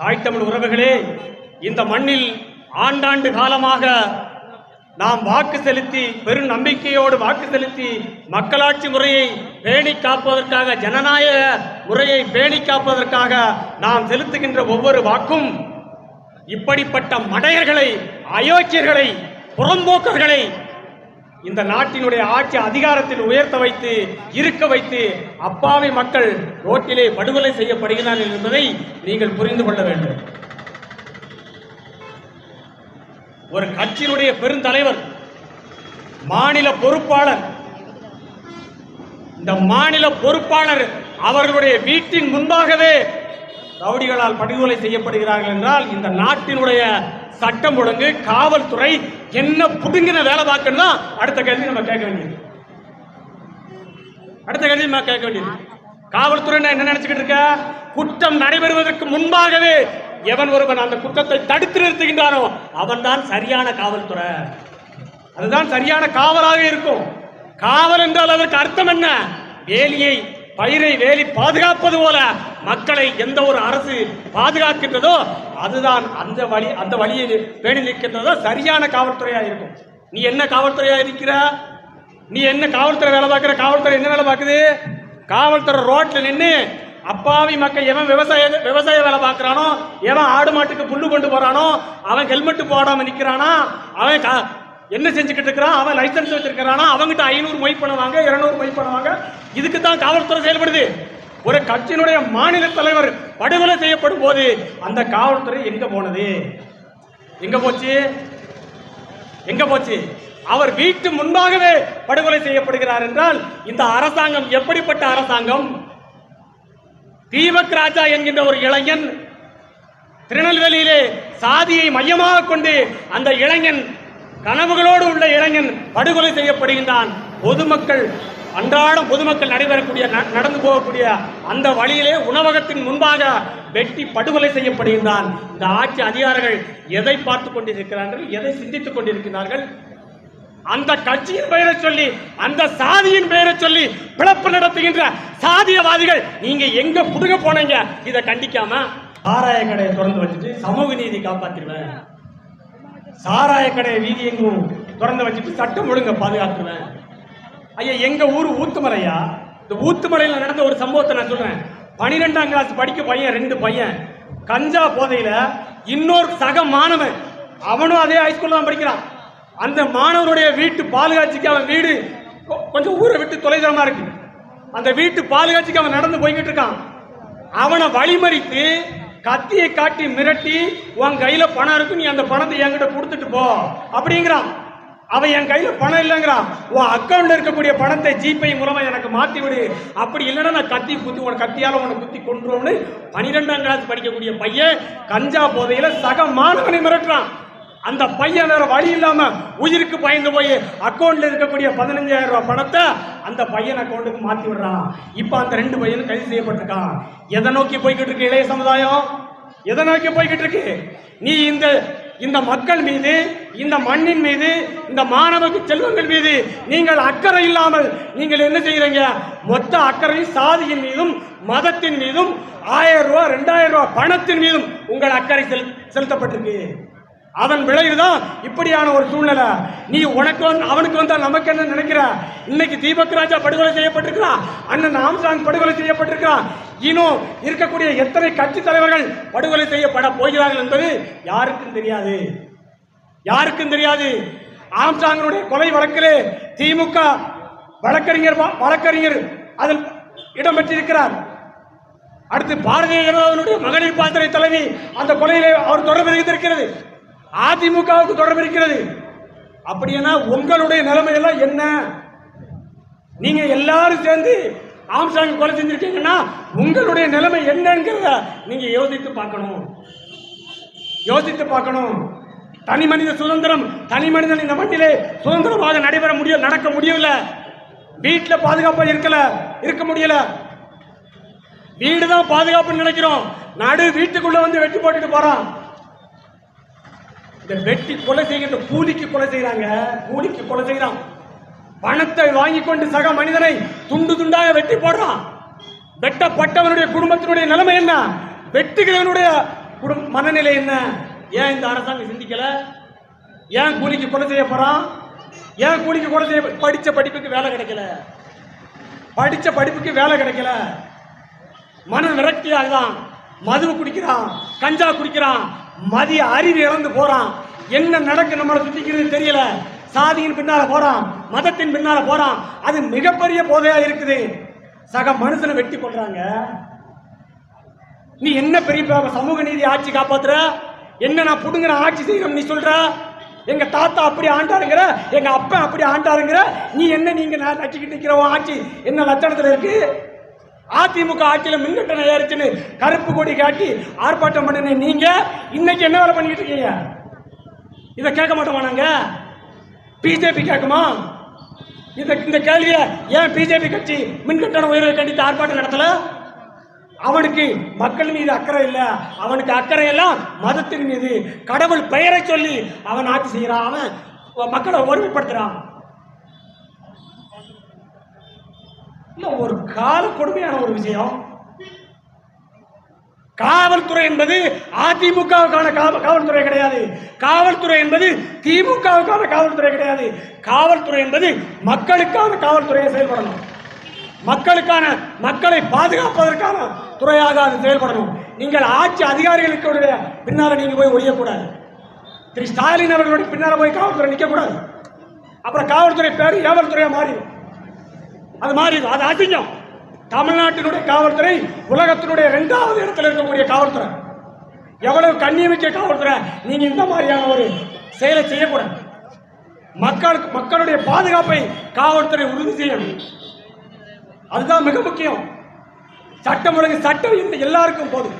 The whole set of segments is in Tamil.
தாய் தமிழ் உறவுகளே இந்த மண்ணில் ஆண்டாண்டு காலமாக நாம் வாக்கு செலுத்தி பெரும் நம்பிக்கையோடு வாக்கு செலுத்தி மக்களாட்சி முறையை பேணி காப்பதற்காக ஜனநாயக முறையை பேணி காப்பதற்காக நாம் செலுத்துகின்ற ஒவ்வொரு வாக்கும் இப்படிப்பட்ட மடையர்களை அயோக்கியர்களை புறம்போக்கர்களை இந்த நாட்டினுடைய ஆட்சி அதிகாரத்தில் உயர்த்த வைத்து இருக்க வைத்து அப்பாவி மக்கள் ரோட்டிலே படுகொலை செய்யப்படுகிறார்கள் என்பதை நீங்கள் புரிந்து கொள்ள வேண்டும். ஒரு கட்சியினுடைய பெருந்தலைவர் மாநில பொறுப்பாளர் இந்த மாநில பொறுப்பாளர் அவர்களுடைய வீட்டின் முன்பாகவே ரவுடிகளால் படுகொலை செய்யப்படுகிறார்கள் என்றால் இந்த நாட்டினுடைய சட்டம் ஒழுங்கு காவல்துறை என்ன புடுங்கின வேலை பார்க்கணும்னா அடுத்த கேள்வி நம்ம கேட்க வேண்டியது. அடுத்த கேள்வி நம்ம கேட்க வேண்டியது. காவல்துறை என்ன நினைச்சுக்கிட்டு இருக்க? குற்றம் நடைபெறுவதற்கு முன்பாகவே எவன் ஒருவன் அந்த குற்றத்தை தடுத்து நிறுத்துகின்றானோ அவன்தான் சரியான காவல்துறை. அதுதான் சரியான காவலாக இருக்கும். காவல் என்றால் அதற்கு அர்த்தம் என்ன? வேலியை பயிரை வேலி பாதுகாப்பது போல மக்களை எந்த ஒரு அரசு பாதுகாக்கின்றதோ அதுதான் அந்த வழி அந்த வழியை பேணி நிற்கின்றதோ சரியான காவல்துறையாக இருக்கும். நீ என்ன காவல்துறையாக இருக்கிற? நீ என்ன காவல்துறை வேலை பார்க்குற? காவல்துறை என்ன வேலை பார்க்குது? காவல்துறை ரோட்டில் நின்று அப்பாவி மக்கள் எவன் விவசாய விவசாய வேலை பார்க்குறானோ எவன் ஆடு மாட்டுக்கு புல்லு கொண்டு போகிறானோ அவன் ஹெல்மெட்டு போடாமல் நிற்கிறானா அவன் கா- என்ன செஞ்சுக்கிட்டு இருக்கிறான்? அவன் லைசன்ஸ் வச்சிருக்கிறானா? அவங்ககிட்ட ஐநூறு மொய் பண்ணுவாங்க இருநூறு மொய் பண்ணுவாங்க இதுக்கு தான் காவல்துறை செயல்படுது. ஒரு கட்சியினுடைய மாநில தலைவர் படுகொலை செய்யப்படும் போது அந்த காவல்துறை எங்க போனது? எங்க போச்சு? எங்க போச்சு? அவர் வீட்டு முன்பாகவே படுகொலை செய்யப்படுகிறார் என்றால் இந்த அரசாங்கம் எப்படிப்பட்ட அரசாங்கம்? தீபக் ராஜா என்கின்ற ஒரு இளைஞன் திருநெல்வேலியிலே சாதியை மையமாக கொண்டு அந்த இளைஞன் கனவுகளோடு உள்ள இளைஞன் படுகொலை செய்யப்படுகின்றான். பொதுமக்கள் அன்றாடம் பொதுமக்கள் நடைபெறக்கூடிய ந- நடந்து போகக்கூடிய அந்த வழியிலே உணவகத்தின் முன்பாக வெட்டி படுகொலை செய்யப்படுகின்றான். இந்த ஆட்சி அதிகாரிகள் எதை பார்த்து கொண்டிருக்கிறார்கள்? எதை சிந்தித்துக் கொண்டிருக்கிறார்கள்? அந்த கட்சியின் பெயரை சொல்லி அந்த சாதியின் பெயரை சொல்லி பிளப்பு நடத்துகின்ற சாதியவாதிகள் நீங்க எங்க புடுங்க போனீங்க? இதை கண்டிக்காம? ஆராய கடையை திறந்து வச்சுட்டு சமூக நீதி காப்பாத்திடுவேன். சாராய கடை வீதி எங்கும் திறந்து வச்சுட்டு சட்டம் ஒழுங்க பாதுகாத்துருவேன் ஐயா எங்க ஊர் ஊத்துமலையா? இந்த ஊத்துமலையில் நடந்த ஒரு சம்பவத்தை நான் சொல்றேன். பனிரெண்டாம் கிளாஸ் படிக்க பையன் ரெண்டு பையன். கஞ்சா போதையில இன்னொரு சக மாணவன் அவனும் அதே ஹைஸ்கூல்ல தான் படிக்கிறான். அந்த மாணவனுடைய வீட்டு பாலுகாட்சிக்கு அவன் வீடு கொஞ்சம் ஊரை விட்டு தொலைதூரமா இருக்கு. அந்த வீட்டு பாலுகாட்சிக்கு அவன் நடந்து போய்கிட்டு இருக்கான். அவனை வழிமறித்து கத்தியை காட்டி மிரட்டி உன் கையில பணம் இருக்கு நீ அந்த பணத்தை என்கிட்ட கொடுத்துட்டு போ. அப்படிங்கிறான். அவன் என் கையில பணம் இல்லைங்கிறான். உன் அக்கௌண்ட்ல இருக்கக்கூடிய பணத்தை ஜிபே மூலமா எனக்கு மாத்தி விடு. அப்படி இல்லைன்னா நான் கத்தி குத்தி உன கத்தியால உன குத்தி கொண்டுருவோம்னு பனிரெண்டாம் கிளாஸ் படிக்கக்கூடிய பையன் கஞ்சா போதையில சக மாணவனை மிரட்டுறான். அந்த பையன் வேற வழி இல்லாம உயிருக்கு பயந்து போய் அக்கௌண்ட்ல இருக்கக்கூடிய பதினஞ்சாயிரம் ரூபாய் பணத்தை அந்த பையன் அக்கௌண்ட்டுக்கு மாத்தி விடுறான். இப்ப அந்த ரெண்டு பையனும் கைது செய்யப்பட்டிருக்கான். எதை நோக்கி போய்கிட்டு இருக்கு இளைய சமுதாயம்? எதை நோக்கி போய்கிட்டு இருக்கு? நீ இந்த இந்த மக்கள் மீது இந்த மண்ணின் மீது இந்த மாணவ செல்வங்கள் மீது நீங்கள் அக்கறை இல்லாமல் நீங்கள் என்ன செய்யறீங்க? மொத்த அக்கறையும் சாதியின் மீதும் மதத்தின் மீதும் ஆயிரம் ரூபாய் ரெண்டாயிரம் ரூபாய் பணத்தின் மீதும் உங்கள் அக்கறை செல் செலுத்தப்பட்டிருக்கு. அதன் விளைவுதான் இப்படியான ஒரு சூழ்நிலை. நீ உனக்கு வந்து அவனுக்கு வந்தால் நமக்கு என்ன நினைக்கிற? இன்னைக்கு தீபக் ராஜா படுகொலை செய்யப்பட்டிருக்கிறான் அண்ணன் ஆம்சாங் படுகொலை செய்யப்பட்டிருக்கிறான் இன்னும் இருக்கக்கூடிய எத்தனை கட்சி தலைவர்கள் படுகொலை செய்யப்பட போகிறார்கள் என்பது யாருக்கும் தெரியாது. யாருக்கும் தெரியாது. ஆம்சாங்கனுடைய கொலை வழக்கிலே திமுக வழக்கறிஞர் வழக்கறிஞர் அதில் இடம்பெற்றிருக்கிறார். அடுத்து பாரதிய ஜனதாவினுடைய மகளிர் பாத்திரை தலைவி அந்த கொலையிலே அவர் தொடர்பு இருக்கிறது அதிமுகவுக்கு தொடர்பு இருக்கிறது. அப்படின்னா உங்களுடைய நிலைமை எல்லாம் என்ன? நீங்க எல்லாரும் சேர்ந்து ஆம்சாங் கொலை செஞ்சிருக்கீங்கன்னா உங்களுடைய நிலைமை என்னங்கிறத நீங்க யோசித்து பார்க்கணும். யோசித்து பார்க்கணும். தனி மனித சுதந்திரம் தனி மனிதன் இந்த மண்ணிலே சுதந்திரமாக நடைபெற முடிய நடக்க முடியல வீட்டில் பாதுகாப்பாக இருக்கல இருக்க முடியல. வீடு தான் பாதுகாப்புன்னு நினைக்கிறோம். நடு வீட்டுக்குள்ள வந்து வெட்டி போட்டுட்டு போறான். இந்த வெட்டி கொலை செய்கின்ற கூலிக்கு கொலை செய்கிறாங்க. கூலிக்கு கொலை செய்கிறான். பணத்தை வாங்கி கொண்டு சக மனிதனை துண்டு துண்டாக வெட்டி போடுறான். வெட்டப்பட்டவனுடைய குடும்பத்தினுடைய நிலைமை என்ன? வெட்டுகிறவனுடைய குடும் மனநிலை என்ன? ஏன் இந்த அரசாங்கம் சிந்திக்கல? ஏன் கூலிக்கு கொலை செய்ய போறான் ஏன் கூலிக்கு கொலை செய்ய படிச்ச படிப்புக்கு வேலை கிடைக்கல? படிச்ச படிப்புக்கு வேலை கிடைக்கல. மன விரக்தியாக தான் மது குடிக்கிறான் கஞ்சா குடிக்கிறான் மதிய அறிவு இழந்து போறான். என்ன நடக்கு நம்மளை சுத்திக்கிறது தெரியல. சாதியின் பின்னால போறான். மதத்தின் பின்னால போறான். அது மிகப்பெரிய போதையா இருக்குது. சக மனுஷனை வெட்டி கொள்றாங்க நீ என்ன பெரிய சமூக நீதி ஆட்சி காப்பாத்துற? என்ன நான் புடுங்குற ஆட்சி செய்யணும் நீ சொல்ற? எங்க தாத்தா அப்படி ஆண்டாருங்கிற எங்க அப்பா அப்படி ஆண்டாருங்கிற நீ என்ன நீங்க நான் நச்சுக்கிட்டு நிக்கிற ஆட்சி? என்ன லட்சணத்துல இருக்கு? அதிமுக ஆட்சியில் மின்கட்டணம் ஏறிச்சுன்னு கருப்பு கொடி காட்டி ஆர்ப்பாட்டம் பண்ணின நீங்க இன்னைக்கு என்ன வேலை பண்ணிட்டு இருக்கீங்க? இதை கேட்க மாட்டோமா நாங்க? பிஜேபி கேட்குமா? இந்த இந்த கேள்வியை ஏன் பிஜேபி கட்சி மின்கட்டண உயர்வை கண்டித்து ஆர்ப்பாட்டம் நடத்தல? அவனுக்கு மக்கள் மீது அக்கறை இல்லை. அவனுக்கு அக்கறை எல்லாம் மதத்தின் மீது. கடவுள் பெயரை சொல்லி அவன் ஆட்சி செய்கிறான் அவன் மக்களை ஒருமைப்படுத்துகிறான் இல்லை ஒரு கால கொடுமையான ஒரு விஷயம். காவல்துறை என்பது அதிமுகவுக்கான காவல்துறை கிடையாது. காவல்துறை என்பது திமுகவுக்கான காவல்துறை கிடையாது. காவல்துறை என்பது மக்களுக்கான காவல்துறையை செயல்படணும். மக்களுக்கான மக்களை பாதுகாப்பதற்கான துறையாக அது செயல்படணும். நீங்கள் ஆட்சி அதிகாரிகளுக்கு பின்னால் நீங்கள் போய் ஒழியக்கூடாது திரு ஸ்டாலின் அவர்களுடைய பின்னால் போய் காவல்துறை நிற்கக்கூடாது அப்புறம் காவல்துறை பேர் ஏவல்துறையாக மாறிடும். அது மாதிரி அது அசிங்கம் தமிழ்நாட்டினுடைய காவல்துறை உலகத்தினுடைய இரண்டாவது இடத்துல இருக்கக்கூடிய காவல்துறை. எவ்வளவு கண்ணியமிக்க காவல்துறை. நீங்க இந்த மாதிரியான ஒரு செயலை செய்யக்கூடாது. மக்களுக்கு மக்களுடைய பாதுகாப்பை காவல்துறை உறுதி செய்யணும். அதுதான் மிக முக்கியம். சட்டம் ஒழுங்கு சட்டம் இந்த எல்லாருக்கும் போது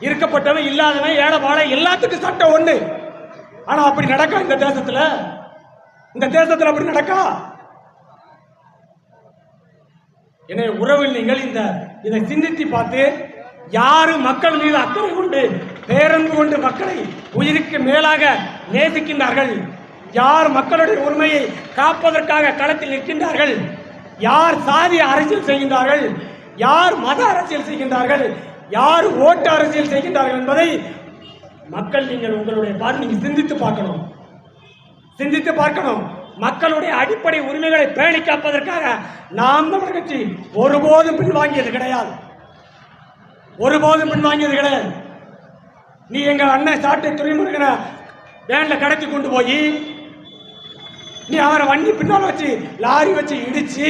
இருக்கப்பட்டவன் இல்லாதவன் ஏழை வாழை எல்லாத்துக்கும் சட்டம் ஒன்று ஆனால் அப்படி நடக்கா இந்த தேசத்தில்? இந்த தேசத்தில் அப்படி நடக்கா? எனவே உறவில் நீங்கள் இந்த இதை சிந்தித்து பார்த்து யாரு மக்கள் மீது அக்கறை கொண்டு பேரன்பு கொண்டு மக்களை உயிருக்கு மேலாக நேசிக்கின்றார்கள்? யார் மக்களுடைய உரிமையை காப்பதற்காக களத்தில் நிற்கின்றார்கள்? யார் சாதி அரசியல் செய்கின்றார்கள்? யார் மத அரசியல் செய்கின்றார்கள்? யார் ஓட்டு அரசியல் செய்கின்றார்கள் என்பதை மக்கள் நீங்கள் உங்களுடைய பார்த்து நீங்க சிந்தித்து பார்க்கணும். சிந்தித்து பார்க்கணும். மக்களுடைய அடிப்படை உரிமைகளை பேணி காப்பதற்காக நாம் தமிழ் கட்சி ஒருபோதும் பின்வாங்கியது கிடையாது. ஒருபோதும் பின்வாங்கியது கிடையாது. நீ எங்க அண்ணன் சாட்டை துறைமுருகனை வேன்ல கடத்தி கொண்டு போய் நீ அவரை வண்டி பின்னால் வச்சு லாரி வச்சு இடிச்சு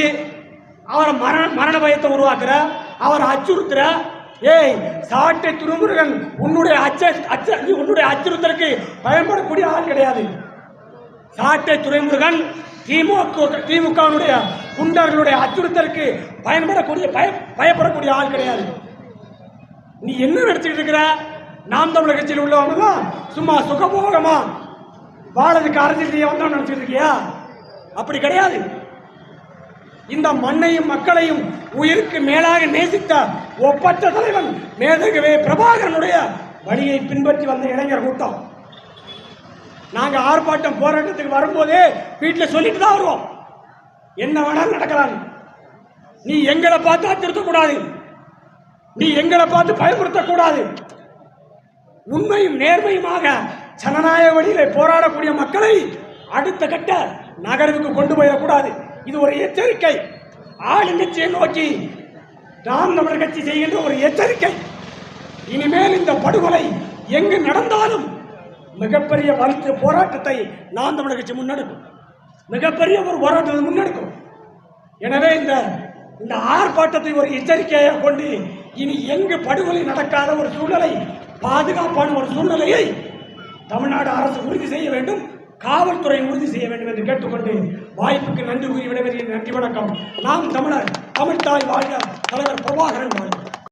அவரை மரண மரண பயத்தை உருவாக்குற அவரை அச்சுறுத்துற ஏய் சாட்டை துறைமுருகன் உன்னுடைய அச்ச அச்ச உன்னுடைய அச்சுறுத்தலுக்கு பயன்படக்கூடிய ஆள் கிடையாது. சாட்டை துறைமுருகன் திமுக திமுகவினுடைய குண்டர்களுடைய அச்சுறுத்தலுக்கு பயன்படக்கூடிய பய பயப்படக்கூடிய ஆள் கிடையாது. நீ என்ன நினைச்சுக்கிட்டு இருக்கிற? நாம் தமிழர் கட்சியில் உள்ளவங்க சும்மா சுகபோகமா வாழறதுக்கு அரசியல் செய்ய வந்தோம் நினைச்சிட்டு இருக்கியா? அப்படி கிடையாது. இந்த மண்ணையும் மக்களையும் உயிருக்கு மேலாக நேசித்த ஒப்பற்ற தலைவன் மேதகவே பிரபாகரனுடைய வழியை பின்பற்றி வந்த இளைஞர் கூட்டம். நாங்க ஆர்ப்பாட்டம் போராட்டத்துக்கு வரும்போதே வீட்டில் சொல்லிட்டு தான் வருவோம். என்ன வேணாலும் நடக்கலாம். நீ எங்களை பார்த்து அச்சுறுத்தக்கூடாது. நீ எங்களை பார்த்து பயமுறுத்தக்கூடாது. உண்மையும் நேர்மையுமாக ஜனநாயக வழியிலே போராடக்கூடிய மக்களை அடுத்த கட்ட நகர்வுக்கு கொண்டு போயிடக்கூடாது. இது ஒரு எச்சரிக்கை. ஆளுங்கட்சியை நோக்கி நாம் தமிழர் கட்சி செய்கின்ற ஒரு எச்சரிக்கை. இனிமேல் இந்த படுகொலை எங்கு நடந்தாலும் மிகப்பெரிய வளர்ச்சி போராட்டத்தை நாம் தமிழர் கட்சி முன்னெடுக்கும். மிகப்பெரிய ஒரு போராட்டத்தை முன்னெடுக்கும். எனவே இந்த இந்த ஆர்ப்பாட்டத்தை ஒரு எச்சரிக்கையாக கொண்டு இனி எங்கு படுகொலை நடக்காத ஒரு சூழ்நிலை பாதுகாப்பான ஒரு சூழ்நிலையை தமிழ்நாடு அரசு உறுதி செய்ய வேண்டும் காவல்துறை உறுதி செய்ய வேண்டும் என்று கேட்டுக்கொண்டு வாய்ப்புக்கு நன்றி கூறி விடைபெறுகிறேன். நன்றி வணக்கம். நாம் தமிழர் தமிழ்தாய் வாழ்க தலைவர் பிரபாகரன் வாழ்க.